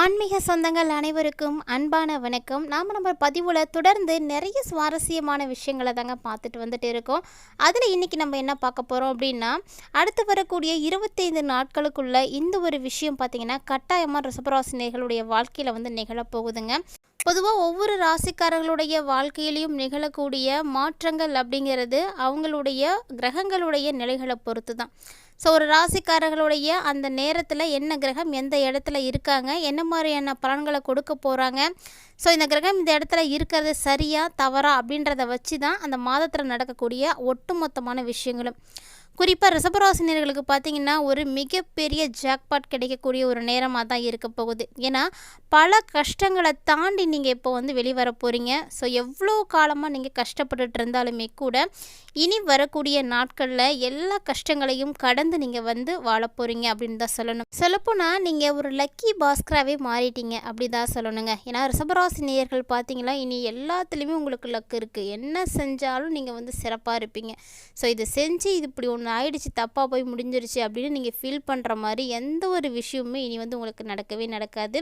ஆன்மீக சொந்தங்கள் அனைவருக்கும் அன்பான வணக்கம். நாம் நம்ம பதிவில் தொடர்ந்து நிறைய சுவாரஸ்யமான விஷயங்களை தாங்க பார்த்துட்டு வந்துட்டு இருக்கோம். அதில் இன்றைக்கி நம்ம என்ன பார்க்க போகிறோம் அப்படின்னா அடுத்து வரக்கூடிய இருபத்தைந்து நாட்களுக்குள்ள இந்த ஒரு விஷயம் பார்த்திங்கன்னா கட்டாயமாக ரிசபராசினியர்களுடைய வாழ்க்கையில் வந்து நிகழப்போகுதுங்க. பொதுவாக ஒவ்வொரு ராசிக்காரர்களுடைய வாழ்க்கையிலையும் நிகழக்கூடிய மாற்றங்கள் அப்படிங்கிறது அவங்களுடைய கிரகங்களுடைய நிலைகளை பொறுத்து தான் ஸோ ஒரு ராசிக்காரர்களுடைய அந்த நேரத்தில் என்ன கிரகம் எந்த இடத்துல இருக்காங்க என்ன மாதிரியான பலன்களை கொடுக்க போகிறாங்க ஸோ இந்த கிரகம் இந்த இடத்துல இருக்கிறது சரியா தவறா அப்படின்றத வச்சு தான் அந்த மாதத்தில் நடக்கக்கூடிய ஒட்டுமொத்தமான விஷயங்களும். குறிப்பாக ரிசபராசினியர்களுக்கு பார்த்தீங்கன்னா ஒரு மிகப்பெரிய ஜாக்பாட் கிடைக்கக்கூடிய ஒரு நேரமாக தான் இருக்க போகுது. ஏன்னா பல கஷ்டங்களை தாண்டி நீங்கள் இப்போ வந்து வெளிவர போகிறீங்க ஸோ எவ்வளோ காலமாக நீங்கள் கஷ்டப்பட்டுட்டு இருந்தாலுமே கூட இனி வரக்கூடிய நாட்களில் எல்லா கஷ்டங்களையும் கடந்து நீங்கள் வந்து வாழ போகிறீங்க அப்படின்னு தான் சொல்லணும். சொல்லப்போனால் நீங்கள் ஒரு லக்கி பாஸ்கராகவே மாறிட்டீங்க அப்படி தான் சொல்லணுங்க. ஏன்னா ரிசபராசி நேயர்கள் பார்த்தீங்களா இனி எல்லாத்துலேயுமே உங்களுக்கு லக்கு இருக்குது என்ன செஞ்சாலும் நீங்கள் வந்து சிறப்பாக இருப்பீங்க. ஸோ இது செஞ்சு இது இப்படி ஒன்று ஆயிடுச்சு தப்பாக போய் முடிஞ்சிருச்சு அப்படின்னு நீங்கள் ஃபீல் பண்ணுற மாதிரி எந்த ஒரு விஷயமுமே இனி வந்து உங்களுக்கு நடக்கவே நடக்காது.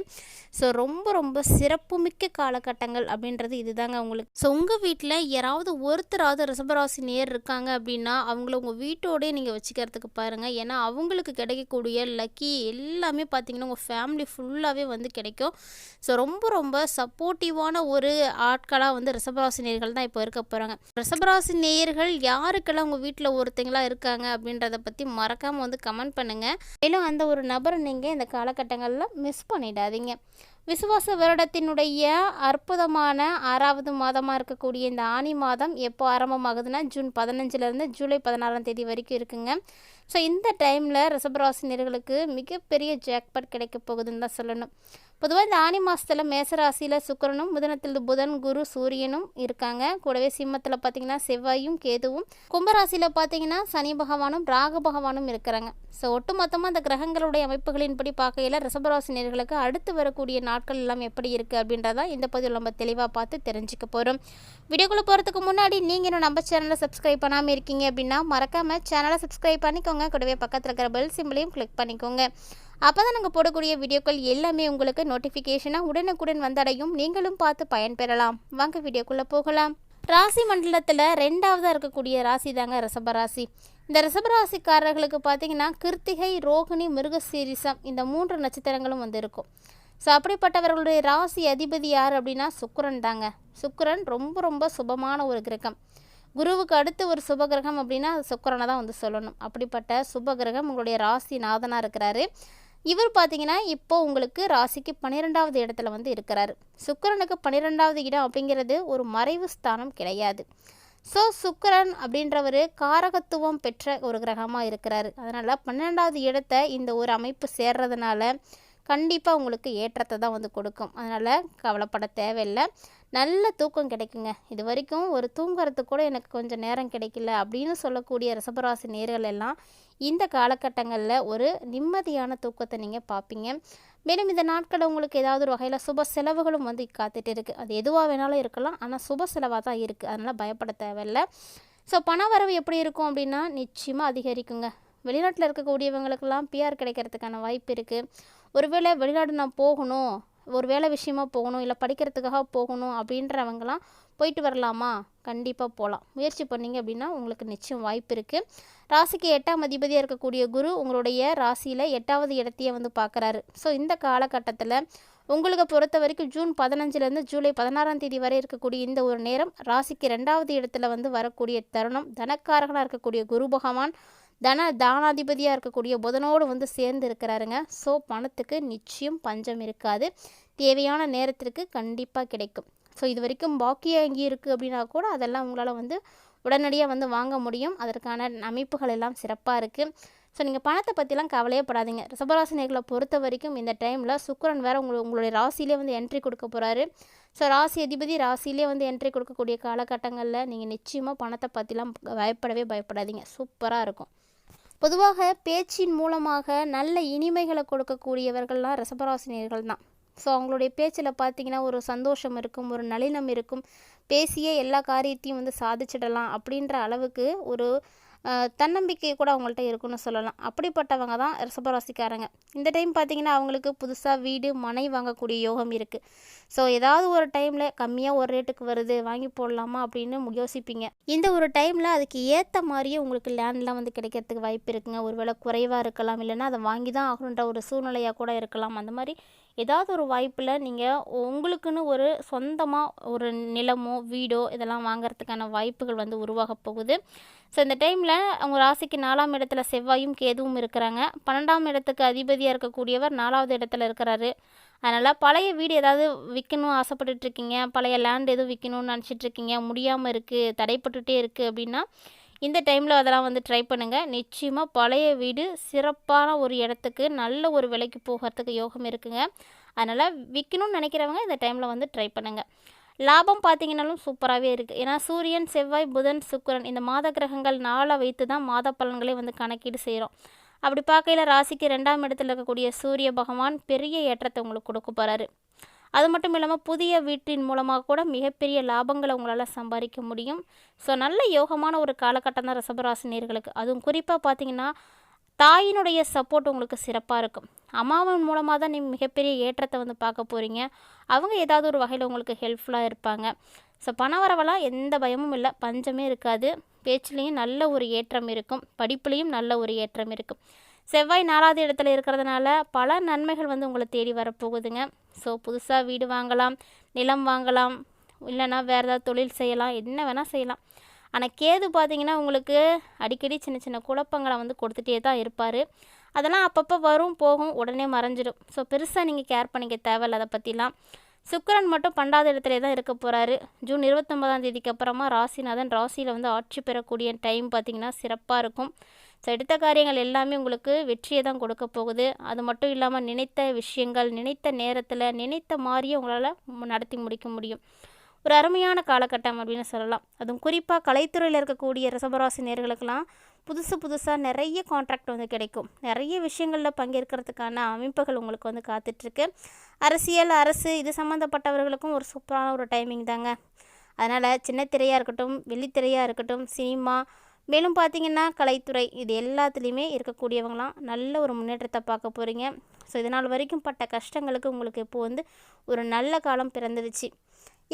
ஸோ ரொம்ப ரொம்ப சிறப்புமிக்க காலகட்டங்கள் அப்படின்றது இதுதாங்க உங்களுக்கு. ஸோ உங்கள் வீட்டில் யாராவது ஒருத்தராவது ரிசபராசி நேர் இருக்காங்க அப்படின்னா அவங்கள உங்கள் வீட்டோடய நீங்கள் வச்சுக்கிறதுக்கு பாருங்கள் ஏன்னா அவங்களுக்கு கிடைக்கக்கூடிய லக்கி எல்லாமே பார்த்திங்கன்னா உங்கள் ஃபேமிலி ஃபுல்லாகவே வந்து கிடைக்கும். ஸோ ரொம்ப ரொம்ப சப்போர்ட்டிவான ஒரு ஆட்களாக வந்து ரிசபராசி நேயர்கள் தான் இப்போ இருக்க போகிறாங்க ரிசபராசி நேயர்கள் யாருக்கெல்லாம் உங்கள் வீட்டில் ஒருத்தங்களா இருக்காங்க அப்படின்றத பற்றி மறக்காமல் வந்து கமெண்ட் பண்ணுங்கள் மேலும் அந்த ஒரு நபரை நீங்கள் இந்த காலகட்டங்களில் மிஸ் பண்ணிடாதீங்க. விசுவாச வருடத்தினுடைய அற்புதமான ஆறாவது மாதமாக இருக்கக்கூடிய இந்த ஆனி மாதம் எப்போ ஆரம்பமாகுதுன்னா ஜூன் பதினஞ்சுலேருந்து ஜூலை பதினாறாம் தேதி வரைக்கும் இருக்குங்க. ஸோ இந்த டைமில் ரிசபராசினியர்களுக்கு மிகப்பெரிய ஜாக்பாட் கிடைக்க போகுதுன்னு தான் சொல்லணும். பொதுவாக இந்த ஆனி மாதத்தில் மேசராசியில் சுக்கரனும் முதனத்தில் புதன் குரு சூரியனும் இருக்காங்க. கூடவே சிம்மத்தில் பார்த்தீங்கன்னா செவ்வாயும் கேதுவும். கும்பராசியில் பார்த்தீங்கன்னா சனி பகவானும் ராகு பகவானும் இருக்கிறாங்க. ஸோ ஒட்டு மொத்தமாக அந்த கிரகங்களுடைய அமைப்புகளின்படி பார்க்கையில் ரிசபராசினியர்களுக்கு அடுத்து வரக்கூடிய நாட்கள் எல்லாம் எப்படி இருக்குது அப்படின்றதா இந்த பதிவில் நம்ம தெளிவாக பார்த்து தெரிஞ்சுக்க போகிறோம் வீடியோக்குள்ளே போகிறதுக்கு முன்னாடி நீங்கள் இன்னும் நம்ம சேனலை சப்ஸ்கிரைப் பண்ணாமல் இருக்கீங்க அப்படின்னா மறக்காமல் சேனலை சப்ஸ்கிரைப் பண்ணிக்கோங்க. கூடவே பக்கத்தில் இருக்கிற பெல் சிம்பிளையும் கிளிக் பண்ணிக்கோங்க. அப்போ தான் நாங்கள் போடக்கூடிய வீடியோக்கள் எல்லாமே உங்களுக்கு நோட்டிஃபிகேஷனாக உடனுக்குடன் வந்தடையும். நீங்களும் பார்த்து பயன்பெறலாம். வாங்க வீடியோக்குள்ளே போகலாம். ராசி மண்டலத்தில் ரெண்டாவதாக இருக்கக்கூடிய ராசி தாங்க ரிஷபராசி இந்த ரிஷபராசிக்காரர்களுக்கு பார்த்தீங்கன்னா கிருத்திகை ரோகிணி மிருகசீரிசம் இந்த மூன்று நட்சத்திரங்களும் வந்து இருக்கும் ஸோ அப்படிப்பட்டவர்களுடைய ராசி அதிபதி யார் அப்படின்னா சுக்கரன் தாங்க. சுக்கரன் ரொம்ப ரொம்ப சுபமான ஒரு கிரகம். குருவுக்கு அடுத்து ஒரு சுபகிரகம் அப்படின்னா சுக்கரனை தான் வந்து சொல்லணும். அப்படிப்பட்ட சுபகிரகம் உங்களுடைய ராசி நாதனாக இருக்கிறாரு. இவர் பார்த்தீங்கன்னா இப்போ உங்களுக்கு ராசிக்கு பன்னிரெண்டாவது இடத்துல வந்து இருக்கிறாரு. சுக்கரனுக்கு பன்னிரெண்டாவது இடம் அப்படிங்கிறது ஒரு மறைவு ஸ்தானம் கிடையாது. ஸோ சுக்கரன் அப்படின்றவர் காரகத்துவம் பெற்ற ஒரு கிரகமாக இருக்கிறார். அதனால் பன்னெண்டாவது இடத்த இந்த ஒரு அமைப்பு சேர்றதுனால கண்டிப்பாக உங்களுக்கு ஏற்றத்தை தான் வந்து கொடுக்கும். அதனால் கவலைப்பட தேவையில்லை. நல்ல தூக்கம் கிடைக்குங்க. இது வரைக்கும் ஒரு தூங்குறதுக்கு கூட எனக்கு கொஞ்சம் நேரம் கிடைக்கல அப்படின்னு சொல்லக்கூடிய ரிசபராசி நேர்கள் எல்லாம் இந்த காலகட்டங்களில் ஒரு நிம்மதியான தூக்கத்தை நீங்கள் பார்ப்பீங்க. மேலும் இந்த நாட்களில் உங்களுக்கு ஏதாவது ஒரு வகையில் சுப செலவுகளும் வந்து காத்துட்டு இருக்குது அது எதுவாக வேணாலும் இருக்கலாம். ஆனால் சுப செலவாக தான் இருக்குது அதனால் பயப்பட தேவையில்லை. ஸோ பண வரவு எப்படி இருக்கும் அப்படின்னா நிச்சயமாக அதிகரிக்குங்க. வெளிநாட்டில் இருக்கக்கூடியவங்களுக்கெல்லாம் பிஆர் கிடைக்கிறதுக்கான வாய்ப்பு இருக்குது ஒருவேளை வெளிநாடு நான் போகணும் ஒரு வேலை விஷயமா போகணும் இல்லை படிக்கிறதுக்காக போகணும் அப்படின்றவங்களாம் போயிட்டு வரலாமா? கண்டிப்பாக போகலாம் முயற்சி பண்ணிங்க அப்படின்னா உங்களுக்கு நிச்சயம் வாய்ப்பு இருக்குது ராசிக்கு எட்டாம் அதிபதியாக இருக்கக்கூடிய குரு உங்களுடைய ராசியில் எட்டாவது இடத்தையே வந்து பார்க்குறாரு. ஸோ இந்த காலகட்டத்தில் உங்களுக்கு பொறுத்த வரைக்கும் ஜூன் பதினஞ்சுலேருந்து ஜூலை பதினாறாம் தேதி வரை இருக்கக்கூடிய இந்த ஒரு நேரம் ராசிக்கு ரெண்டாவது இடத்துல வந்து வரக்கூடிய தருணம். தனக்காரகனாக இருக்கக்கூடிய குரு பகவான் தன தானாதிபதியாக இருக்கக்கூடிய புதனோடு வந்து சேர்ந்து இருக்கிறாருங்க ஸோ பணத்துக்கு நிச்சயம் பஞ்சம் இருக்காது. தேவையான நேரத்திற்கு கண்டிப்பாக கிடைக்கும். ஸோ இது வரைக்கும் பாக்கியாக எங்கே இருக்குது அப்படின்னா கூட அதெல்லாம் உங்களால் வந்து உடனடியாக வந்து வாங்க முடியும். அதற்கான அமைப்புகள் எல்லாம் சிறப்பாக இருக்குது ஸோ நீங்கள் பணத்தை பற்றிலாம் கவலையே படாதீங்க. ரிசபராசினியர்களை பொறுத்த வரைக்கும் இந்த டைமில் சுக்கரன் வேறு உங்களை உங்களுடைய ராசியிலே வந்து என்ட்ரி கொடுக்க போகிறாரு ஸோ ராசி அதிபதி ராசியிலே வந்து என்ட்ரி கொடுக்கக்கூடிய காலகட்டங்களில் நீங்கள் நிச்சயமாக பணத்தை பற்றிலாம் பயப்படவே பயப்படாதீங்க. சூப்பராக இருக்கும். பொதுவாக பேச்சின் மூலமாக நல்ல இனிமைகளை கொடுக்கக்கூடியவர்கள்லாம் ரசபராசினியர்கள் தான். ஸோ அவங்களுடைய பேச்சில் பார்த்தீங்கன்னா ஒரு சந்தோஷம் இருக்கும் ஒரு நளினம் இருக்கும். பேசியே எல்லா காரியத்தையும் வந்து சாதிச்சிடலாம் அப்படின்ற அளவுக்கு ஒரு தன்னம்பிக்கை கூட அவங்கள்ட்ட இருக்குன்னு சொல்லலாம். அப்படிப்பட்டவங்க தான் ரிஷபராசிக்காரங்க. இந்த டைம் பார்த்தீங்கன்னா அவங்களுக்கு புதுசாக வீடு மனை வாங்கக்கூடிய யோகம் இருக்குது ஸோ ஏதாவது ஒரு டைமில் கம்மியாக ஒரு ரேட்டுக்கு வருது வாங்கி போடலாமா அப்படின்னு யோசிப்பீங்க. இந்த ஒரு டைமில் அதுக்கு ஏற்ற மாதிரியே உங்களுக்கு லேண்ட்லாம் வந்து கிடைக்கிறதுக்கு வாய்ப்பு இருக்குங்க. ஒருவேளை குறைவாக இருக்கலாம் இல்லைன்னா அதை வாங்கி தான் ஆகணுன்ற ஒரு சூழ்நிலையாக கூட இருக்கலாம். அந்த மாதிரி ஏதாவது ஒரு வாய்ப்பில் நீங்கள் உங்களுக்குன்னு ஒரு சொந்தமாக ஒரு நிலமோ வீடோ இதெல்லாம் வாங்குறதுக்கான வாய்ப்புகள் வந்து உருவாக போகுது. ஸோ இந்த டைமில் அவங்க ராசிக்கு நாலாம் இடத்துல செவ்வாயும் கேதுவும் இருக்கிறாங்க. பன்னெண்டாம் இடத்துக்கு அதிபதியாக இருக்கக்கூடியவர் நாலாவது இடத்துல இருக்கிறாரு. அதனால் பழைய வீடு ஏதாவது விற்கணும் ஆசைப்பட்டுட்டு இருக்கீங்க. பழைய லேண்ட் எதுவும் விற்கணும்னு நினச்சிட்ருக்கீங்க முடியாமல் இருக்குது தடைப்பட்டுகிட்டே இருக்குது அப்படின்னா இந்த டைமில் அதெல்லாம் வந்து ட்ரை பண்ணுங்கள் நிச்சயமாக பழைய வீடு சிறப்பான ஒரு இடத்துக்கு நல்ல ஒரு விலைக்கு போகிறதுக்கு யோகம் இருக்குங்க. அதனால் விற்கணும்னு நினைக்கிறவங்க இந்த டைமில் வந்து ட்ரை பண்ணுங்கள் லாபம் பார்த்தீங்கன்னாலும் சூப்பராகவே இருக்குது ஏன்னா சூரியன் செவ்வாய் புதன் சுக்கிரன் இந்த மாத கிரகங்கள் நாளை வைத்து தான் மாத பலன்களை வந்து கணக்கீடு செய்கிறோம் அப்படி பார்க்கையில் ராசிக்கு ரெண்டாம் இடத்துல இருக்கக்கூடிய சூரிய பகவான் பெரிய ஏற்றத்தை உங்களுக்கு கொடுக்க போகிறாரு அது மட்டும் இல்லாமல் புதிய வீட்டின் மூலமாக கூட மிகப்பெரிய லாபங்களை உங்களால் சம்பாதிக்க முடியும். ஸோ நல்ல யோகமான ஒரு காலகட்டம் தான் ரசபராசினியர்களுக்கு அதுவும் குறிப்பாக பார்த்தீங்கன்னா தாயினுடைய சப்போர்ட் உங்களுக்கு சிறப்பாக இருக்கும். அம்மாவின் மூலமாக தான் நீ மிகப்பெரிய ஏற்றத்தை வந்து பார்க்க போகிறீங்க அவங்க ஏதாவது ஒரு வகையில் உங்களுக்கு ஹெல்ப்ஃபுல்லாக இருப்பாங்க. ஸோ பண வரவெல்லாம் எந்த பயமும் இல்லை. பஞ்சமே இருக்காது. பேச்சுலேயும் நல்ல ஒரு ஏற்றம் இருக்கும். படிப்புலேயும் நல்ல ஒரு ஏற்றம் இருக்கும். செவ்வாய் நாலாவது இடத்துல இருக்கிறதுனால பல நன்மைகள் வந்து உங்களை தேடி வரப்போகுதுங்க ஸோ புதுசாக வீடு வாங்கலாம் நிலம் வாங்கலாம் இல்லைன்னா வேறு ஏதாவது தொழில் செய்யலாம் என்ன வேணால் செய்யலாம். ஆனால் கேது பார்த்தீங்கன்னா உங்களுக்கு அடிக்கடி சின்ன சின்ன குழப்பங்களை வந்து கொடுத்துட்டே தான் இருப்பார். அதெல்லாம் அப்பப்போ வரும் போகும் உடனே மறைஞ்சிடும் ஸோ பெருசாக நீங்கள் கேர் பண்ணிக்க தேவையில்ல அதை பற்றிலாம் சுக்கிரன் மட்டும் பன்னெண்டாவது இடத்துல தான் இருக்க போகிறாரு ஜூன் இருபத்தொம்பதாம் தேதிக்கு அப்புறமா ராசிநாதன் ராசியில் வந்து ஆட்சி பெறக்கூடிய டைம் பார்த்திங்கன்னா சிறப்பாக இருக்கும். ஸோ எடுத்த காரியங்கள் எல்லாமே உங்களுக்கு வெற்றியை தான் கொடுக்க போகுது. அது மட்டும் இல்லாமல் நினைத்த விஷயங்கள் நினைத்த நேரத்தில் நினைத்த மாதிரியே உங்களால் நடத்தி முடிக்க முடியும். ஒரு அருமையான காலகட்டம் அப்படின்னு சொல்லலாம். அதுவும் குறிப்பாக கலைத்துறையில் இருக்கக்கூடிய ரிசபராசி நேர்களுக்கெல்லாம் புதுசு புதுசாக நிறைய கான்ட்ராக்ட் வந்து கிடைக்கும். நிறைய விஷயங்களில் பங்கேற்கிறதுக்கான அமைப்புகள் உங்களுக்கு வந்து காத்துட்ருக்கு. அரசியல் அரசு இது சம்மந்தப்பட்டவர்களுக்கும் ஒரு சூப்பரான ஒரு டைமிங் தாங்க. அதனால் சின்ன திரையாக இருக்கட்டும் வெள்ளித்திரையாக இருக்கட்டும் சினிமா மேலும் பார்த்தீங்கன்னா கலைத்துறை இது எல்லாத்துலேயுமே இருக்கக்கூடியவங்களாம் நல்ல ஒரு முன்னேற்றத்தை பார்க்க போகிறீங்க ஸோ இதனால் வரைக்கும் பட்ட கஷ்டங்களுக்கு உங்களுக்கு இப்போது வந்து ஒரு நல்ல காலம் பிறந்துடுச்சு.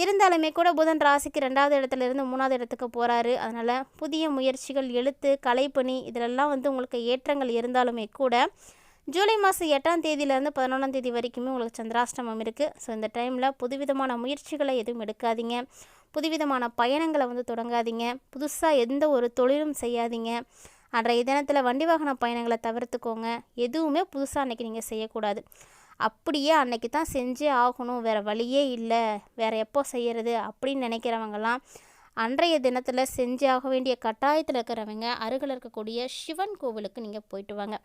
இருந்தாலுமே கூட புதன் ராசிக்கு ரெண்டாவது இடத்துல இருந்து மூணாவது இடத்துக்கு போகிறாரு அதனால் புதிய முயற்சிகள் எழுத்து கலைப்பணி இதிலெல்லாம் வந்து உங்களுக்கு ஏற்றங்கள் இருந்தாலுமே கூட ஜூலை மாதம் எட்டாம் தேதியிலேருந்து பதினொன்றாம் தேதி வரைக்குமே உங்களுக்கு சந்திராஷ்டமம் இருக்குது ஸோ இந்த டைமில் புதுவிதமான முயற்சிகளை எதுவும் எடுக்காதீங்க. புதுவிதமான பயணங்களை வந்து தொடங்காதீங்க. புதுசாக எந்த ஒரு தொழிலும் செய்யாதீங்க. அன்றைய தினத்தில் வண்டி வாகன பயணங்களை தவிர்த்துக்கோங்க. எதுவுமே புதுசாக அன்றைக்கி நீங்கள் செய்யக்கூடாது. அப்படியே அன்னைக்கு தான் செஞ்சே ஆகணும். வேறு வழியே இல்லை. வேறு எப்போ செய்கிறது அப்படின்னு நினைக்கிறவங்கலாம் அன்றைய தினத்தில் செஞ்சாக ஆக வேண்டிய கட்டாயத்தில் இருக்கிறவங்க அருகில் இருக்கக்கூடிய சிவன் கோவிலுக்கு நீங்கள் போயிட்டு வாங்க.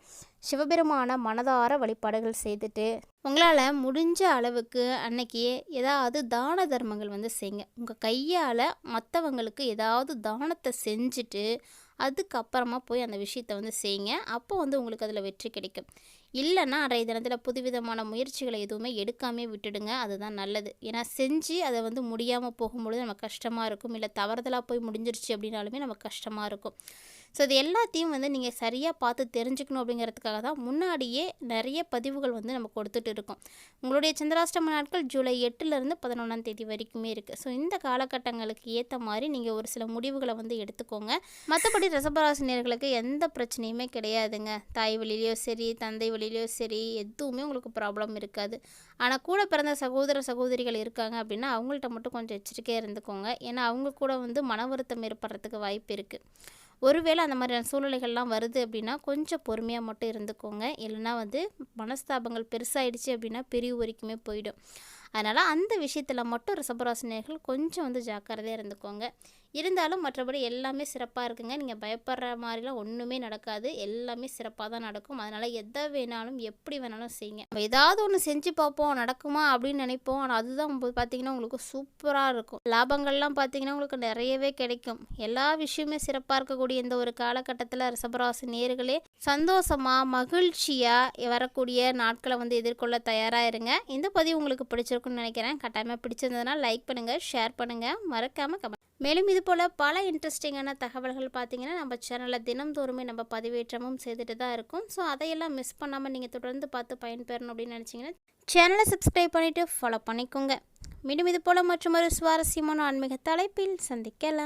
சிவபெருமான மனதார வழிபாடுகள் செய்துட்டு உங்களால் முடிஞ்ச அளவுக்கு அன்னைக்கு ஏதாவது தான தர்மங்கள் வந்து செய்யுங்க. உங்கள் கையால் மற்றவங்களுக்கு ஏதாவது தானத்தை செஞ்சுட்டு அதுக்கப்புறமா போய் அந்த விஷயத்தை வந்து செய்யுங்க. அப்போ வந்து உங்களுக்கு அதில் வெற்றி கிடைக்கும். இல்லைன்னா அன்றைய தினத்தில் புதுவிதமான முயற்சிகளை எதுவுமே எடுக்காமே விட்டுடுங்க. அதுதான் நல்லது. ஏன்னா செஞ்சு அதை வந்து முடியாமல் போகும்பொழுது நம்ம கஷ்டமாக இருக்கும். இல்லை தவறுதலாக போய் முடிஞ்சிருச்சு அப்படின்னாலுமே நமக்கு கஷ்டமாக இருக்கும். ஸோ இது எல்லாத்தையும் வந்து நீங்கள் சரியாக பார்த்து தெரிஞ்சுக்கணும் அப்படிங்கிறதுக்காக தான் முன்னாடியே நிறைய பதிவுகள் வந்து நம்ம கொடுத்துட்டு இருக்கோம். உங்களுடைய சந்திராஷ்டம நாட்கள் ஜூலை எட்டுலேருந்து பதினொன்றாம் தேதி வரைக்குமே இருக்குது ஸோ இந்த காலகட்டங்களுக்கு ஏற்ற மாதிரி நீங்கள் ஒரு சில முடிவுகளை வந்து எடுத்துக்கோங்க. மற்றபடி ரசபராசினியர்களுக்கு எந்த பிரச்சனையுமே கிடையாதுங்க. தாய் வழியிலையோ சரி தந்தை வழியிலையோ சரி எதுவுமே உங்களுக்கு ப்ராப்ளம் இருக்காது. ஆனால் கூட பிறந்த சகோதர சகோதரிகள் இருக்காங்க அப்படின்னா அவங்கள்ட்ட மட்டும் கொஞ்சம் எச்சரிக்கையாக இருந்துக்கோங்க. ஏன்னா அவங்க கூட வந்து மன வருத்தம் ஏற்படுறதுக்கு வாய்ப்பு இருக்குது ஒருவேளை அந்த மாதிரியான சூழ்நிலைகள்லாம் வருது அப்படின்னா கொஞ்சம் பொறுமையாக மட்டும் இருந்துக்கோங்க. இல்லைன்னா வந்து மனஸ்தாபங்கள் பெருசாகிடுச்சு அப்படின்னா பிரிவு வரைக்குமே போயிடும். அதனால் அந்த விஷயத்தில் மட்டும் ரிசபராசினியர்கள் கொஞ்சம் வந்து ஜாக்கிரதையாக இருந்துக்கோங்க. இருந்தாலும் மற்றபடி எல்லாமே சிறப்பாக இருக்குங்க. நீங்கள் பயப்படுற மாதிரிலாம் ஒன்றுமே நடக்காது. எல்லாமே சிறப்பாக தான் நடக்கும். அதனால் எதை வேணாலும் எப்படி வேணாலும் செய்யுங்க. நம்ம ஏதாவது ஒன்று செஞ்சு பார்ப்போம். நடக்குமா அப்படின்னு நினைப்போம். ஆனால் அதுதான் பார்த்தீங்கன்னா உங்களுக்கு சூப்பராக இருக்கும். லாபங்கள்லாம் பார்த்தீங்கன்னா உங்களுக்கு நிறையவே கிடைக்கும். எல்லா விஷயமே சிறப்பாக இருக்கக்கூடிய இந்த ஒரு காலகட்டத்தில் ரிசபராசி நேர்களே சந்தோஷமாக மகிழ்ச்சியாக வரக்கூடிய நாட்களை வந்து எதிர்கொள்ள தயாராக இருங்க. இந்த பதிவு உங்களுக்கு பிடிச்சிருக்கும். பிடிச்சிருக்குன்னு நினைக்கிறேன். கட்டாயமாக பிடிச்சிருந்ததுன்னா லைக் பண்ணுங்கள் ஷேர் பண்ணுங்கள் மறக்காமல் கமெண்ட் மேலும் இது போல் பல இன்ட்ரெஸ்டிங்கான தகவல்கள் பார்த்தீங்கன்னா நம்ம சேனலில் தினம்தோறுமே நம்ம பதிவேற்றமும் செய்துட்டு தான் இருக்கும். ஸோ அதையெல்லாம் மிஸ் பண்ணாமல் நீங்கள் தொடர்ந்து பார்த்து பயன்பெறணும் அப்படின்னு நினச்சிங்கன்னா சேனலை சப்ஸ்கிரைப் பண்ணிவிட்டு ஃபாலோ பண்ணிக்கோங்க. மீண்டும் இது போல் மற்றும் ஒரு சுவாரஸ்யமான ஆன்மீக தலைப்பில் சந்திக்கலாம்.